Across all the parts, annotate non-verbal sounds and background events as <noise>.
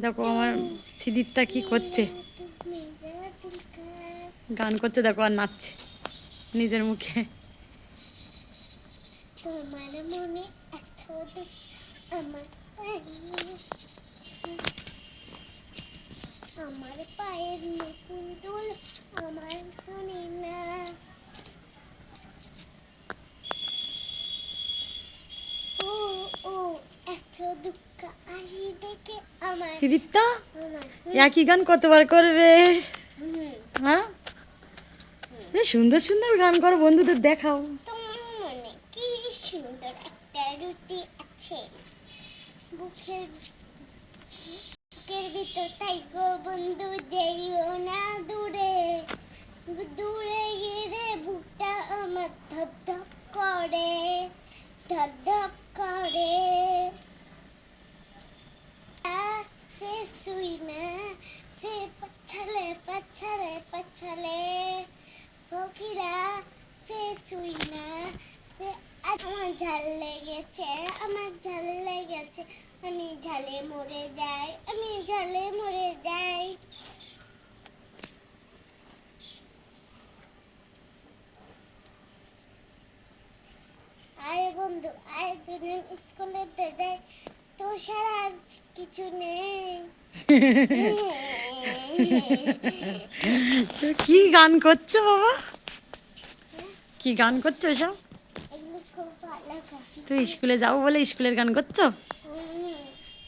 দেখো আমার সিদিরটা কি করছে। গান করছে, দেখো, আর নাচছে নিজের মুখে। আমার পায়ের নতুন দোল আমার শোনে না। আমার একই গান কতবার করবে? হ্যাঁ? সুন্দর সুন্দর গান করো বন্ধুদের দেখাও। মনে কি সুন্দর একটা রুটি আছে? বুকের বুকের ভিতর তাই গো বন্ধু যেইও না দূরে। দূরে গিয়ে বুকটা আমার ধপ ধপ করে ধপ ধপ করে। না সে পাছালে পাছালে পাছালে। ফকিরা, সে শুই সে আমার ঝাল লেগেছে, আমার ঝাল লেগেছে। আমি ঝালে মরে যাই, আমি ঝালে মরে যাই। আরে বন্ধু আরে দুজন স্কুলে যাই। আর কিছু নেই। <laughs> কি গান করছ বাবা? কি গান করছ এসব? তুই স্কুলে যাব বলে স্কুলের গান করছ?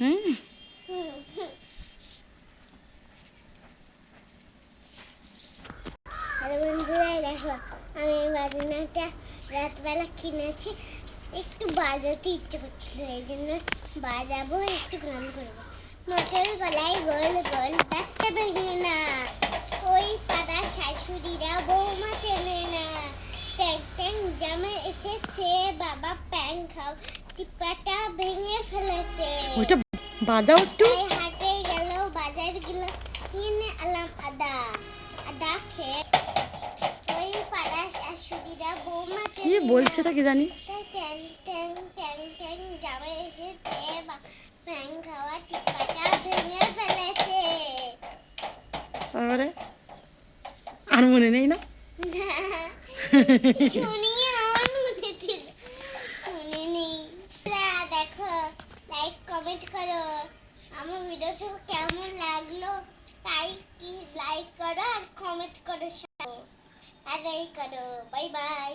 হুম। হ্যালো বন্ধুরা দেখো আমি বাজনাটা রাতবেলা কিনেছি। একটু বাজাতে ইচ্ছে করছিল এই জন্য বাজাবো একটু গান করব। মোটর গলায় গোল গোল ডাকতে ভেঙে না ওই পাড়া শাশুড়িরা বৌমা চেনে না। ট্যাং ট্যাং জামে এসেছে বাবা প্যাং খাও টিপাটা ভেঙে ফেলেছে। ওইটা বাজাও একটু। হাটে গেল বাজার গেল কিনে আলাম আদা। আদা খেয়ে ওই পাড়া শাশুড়িরা বৌমা কি বলছে তা কি জানি? জামে এসেছে প্যাং খাওয়া টিপাটা ভেঙে ফেলেছে। তারপরে আর মনে নেই না? <laughs> শুনি আমার মনে ছিল মনে নেই। দেখো লাইক কমেন্ট করো। আমার ভিডিওটা কেমন লাগল? তাই কি লাইক করো আর কমেন্ট করো সব। আদাই করো। Bye bye